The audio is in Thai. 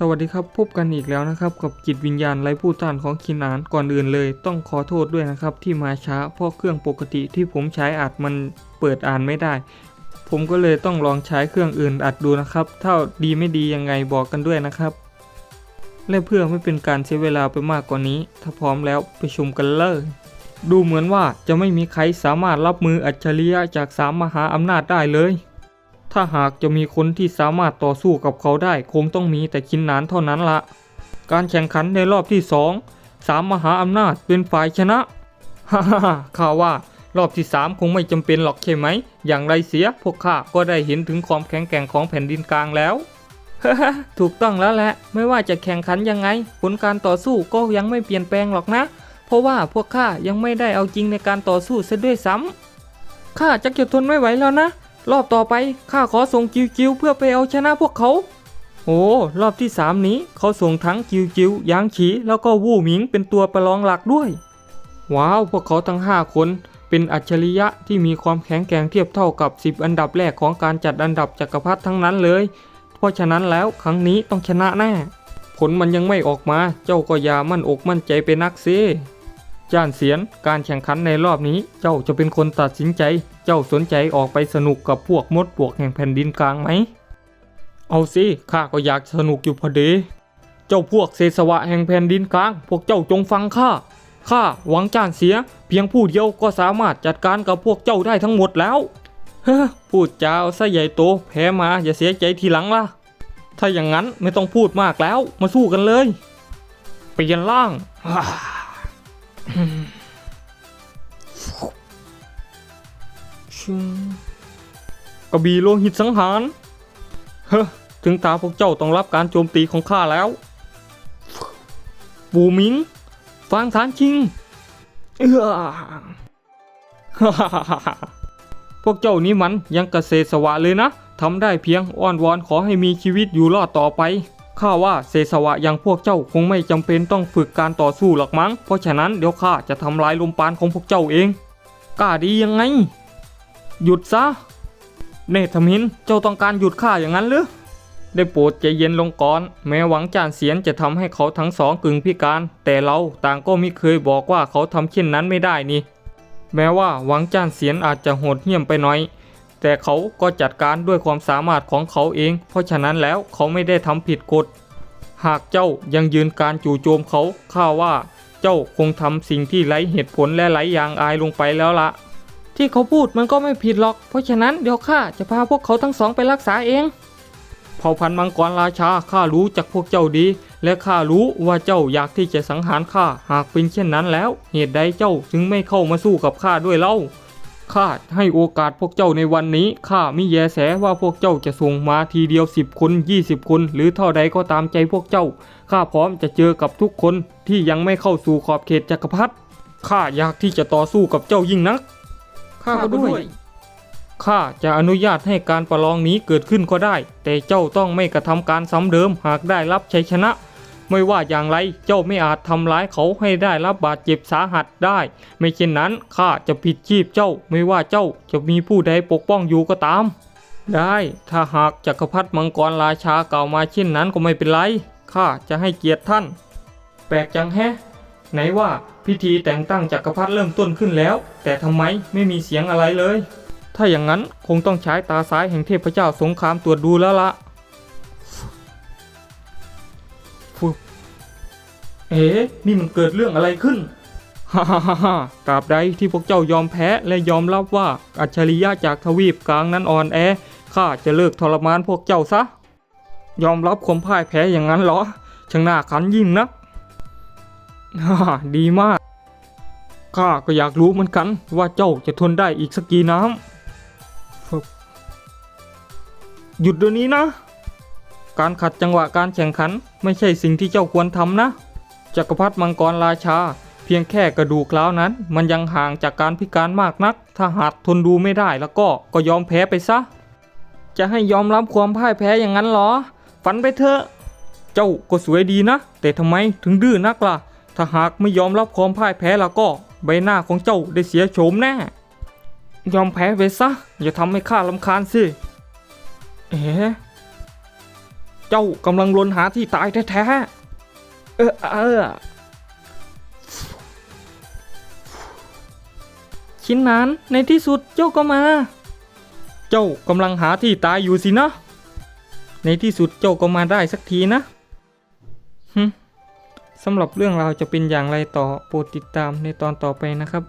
สวัสดีครับพบกันอีกแล้วนะครับ กับจิตวิญญาณไร้ผู้ต้านของคินานก่อนอื่นเลย ต้องขอโทษด้วยนะครับที่มาช้าเพราะเครื่องปกติที่ผมใช้อัดมันเปิดอ่านไม่ได้ ผมก็เลยต้องลองใช้เครื่องอื่นอัดดูนะครับถ้าดีไม่ดียังไงบอกกันด้วยนะครับ และเพื่อไม่เป็นการเสียเวลาไปมากกว่านี้ ถ้าพร้อมแล้วไปชมกันเลยดูเหมือนว่าจะไม่มีใครสามารถรับมืออัจฉริยะจากสามมหาอำนาจได้เลย ถ้าหากจะมีคนที่สามารถต่อสู้กับเขาได้คงต้องมีแต่คินนานเท่านั้นละการแข่งขันในรอบที่สองสามมหาอำนาจเป็นฝ่ายชนะฮ่าฮ่าข้าว่ารอบที่สามคงไม่จำเป็นหรอกใช่ไหม อย่างไรเสียพวกข้าก็ได้เห็นถึงความแข็งแกร่งของแผ่นดินกลางแล้วถูกต้องแล้วแหละ ไม่ว่าจะแข่งขันยังไง ผลการต่อสู้ก็ยังไม่เปลี่ยนแปลงหรอกนะ เพราะว่าพวกข้ายังไม่ได้เอาจริงในการต่อสู้ซะด้วยซ้ำข้าจะเก็บทนไม่ไหวแล้วนะ รอบต่อไปข้าขอส่งจิวจิวเพื่อไปเอาชนะพวกเขา โอ้รอบที่สามนี้เขาส่งทั้งจิวจิวยางฉีแล้วก็วู่หมิงเป็นตัวประลองหลักด้วย ว้าวพวกเขาทั้ง5คนเป็นอัจฉริยะที่มีความแข็งแกร่งเทียบเท่ากับ 10 อันดับแรกของการจัดอันดับจักรพรรดิทั้งนั้นเลย เพราะฉะนั้นแล้วครั้งนี้ต้องชนะแน่ ผลมันยังไม่ออกมา เจ้าก็อย่ามั่นอกมั่นใจไปนักเสี จ้านเสียน การแข่งขันในรอบนี้ เจ้าจะเป็นคนตัดสินใจ เจ้าสนใจออกไปสนุกกับพวกมดปวกแห่งแผ่นดินกลางไหม เอาสิ ข้าก็อยากสนุกอยู่พอดี เจ้าพวกเศสวะแห่งแผ่นดินกลาง พวกเจ้าจงฟังข้า ข้าหวังจ้านเสีย เพียงผู้เดียวก็สามารถจัดการกับพวกเจ้าได้ทั้งหมดแล้วฮพูดจาเอาซะใหญ่โต แพ้มาอย่าเสียใจทีหลังล่ะ ถ้าอย่างนั้นไม่ต้องพูดมากแล้ว มาสู้กันเลย เปลี่ยนร่าง กระบี่โลหิตสังหาร เฮ้อถึงตาพวกเจ้าต้องรับการโจมตีของข้าแล้ว ปูมิง ฟางฐานชิง เอื้อพวกเจ้านี้มันยังกเกษตรสวะเลยนะทำได้เพียงอ้อนวอนขอให้มีชีวิตอยู่รอดต่อไป ข้าว่าเศษสวะอย่างพวกเจ้าคงไม่จำเป็นต้องฝึกการต่อสู้หรอกมั้ง เพราะฉะนั้นเดี๋ยวข้าจะทำลายลมปานของพวกเจ้าเองกล้าดียังไง หยุดซะ เนธมินเจ้าต้องการหยุดข้าอย่างนั้นหรือได้โปรดใจเย็นลงก่อน แม้หวังจานเสียนจะทำให้เขาทั้งสองกึ่งพิการ แต่เราต่างก็ไม่เคยบอกว่าเขาทำเช่นนั้นไม่ได้นี่ แม้ว่าหวังจานเสียนอาจจะโหดเหี้ยมไปหน่อย แต่เขาก็จัดการด้วยความสามารถของเขาเอง เพราะฉะนั้นแล้วเขาไม่ได้ทำผิดกฎ หากเจ้ายังยืนการจู่โจมเขาข้าว่า เจ้าคงทำสิ่งที่ไร้เหตุผลและไร้ยางอายลงไปแล้วละที่เขาพูดมันก็ไม่ผิดหรอก เพราะฉะนั้นเดี๋ยวข้าจะพาพวกเขาทั้งสองไปรักษาเองเผ่าพันธุ์มังกรราชาข้ารู้จากพวกเจ้าดี และข้ารู้ว่าเจ้าอยากที่จะสังหารข้าหากเป็นเช่นนั้นแล้ว เหตุใดเจ้าจึงไม่เข้ามาสู้กับข้าด้วยเล่า ข้าให้โอกาสพวกเจ้าในวันนี้ข้ามิแยแสว่าพวกเจ้าจะส่งมาทีเดียวสิบคนยี่สิบคน หรือเท่าใดก็ตามใจพวกเจ้าข้าพร้อมจะเจอกับทุกคนที่ยังไม่เข้าสู่ขอบเขตจักรพรรดิข้าอยากที่จะต่อสู้กับเจ้ายิ่งนักข้าก็ด้วยข้าจะอนุญาตให้การประลองนี้เกิดขึ้นก็ได้ แต่เจ้าต้องไม่กระทำการซ้ำเดิมหากได้รับชัยชนะ ไม่ว่าอย่างไรเจ้าไม่อาจทำร้ายเขาให้ได้รับบาดเจ็บสาหัสได้ ไม่เช่นนั้นข้าจะผิดชีพเจ้าไม่ว่าเจ้าจะมีผู้ใดปกป้องอยู่ก็ตาม ได้ ถ้าหากจักรพรรดิมังกรราชากล่าวมาเช่นนั้นก็ไม่เป็นไรข้าจะให้เกียรติท่าน แปลกจังแฮะไหนว่าพิธีแต่งตั้งจักรพรรดิเริ่มต้นขึ้นแล้ว แต่ทำไมไม่มีเสียงอะไรเลย ถ้าอย่างนั้นคงต้องใช้ตาซ้ายแห่งเทพเจ้าสงครามตรวจดูแล้วละ ฟึบเอ๋นี่มันเกิดเรื่องอะไรขึ้นฮ่าฮ่าฮ่าฮ่าตราบใดที่พวกเจ้ายอมแพ้และยอมรับว่าอัจฉริยะจากทวีปกลางนั้นอ่อนแอ ข้าจะเลิกทรมานพวกเจ้าซะ ยอมรับความพ่ายแพ้อย่างนั้นเหรอ ช่างน่าขันยิ่งนัก ฮ่า ดีมาก ข้าก็อยากรู้เหมือนกันว่าเจ้าจะทนได้อีกสักกี่น้ำ หยุดเดี๋ยวนี้นะ การขัดจังหวะการแข่งขัน ไม่ใช่สิ่งที่เจ้าควรทำนะ จักรพรรดิมังกรราชา เพียงแค่กระดูกร้าวนั้น มันยังห่างจากการพิการมากนัก ถ้าหากทนดูไม่ได้แล้วก็ก็ยอมแพ้ไปซะ จะให้ยอมรับความพ่ายแพ้อย่างนั้นเหรอ ฝันไปเถอะ เจ้าก็สวยดีนะ แต่ทำไมถึงดื้อนักล่ะ ถ้าหากไม่ยอมรับความพ่ายแพ้แล้วก็ ใบหน้าของเจ้าได้เสียโฉมแน่ ยอมแพ้ไปซะ อย่าทำให้ข้าลำคาญสิ เอ๋ เจ้ากำลังลนหาที่ตายแท้ๆ เออเออ ชิ้นนานในที่สุดเจ้าก็มา เจ้ากำลังหาที่ตายอยู่สินะ ในที่สุดเจ้าก็มาได้สักทีนะสำหรับเรื่องราวจะเป็นอย่างไรต่อโปรดติดตามในตอนต่อไปนะครับ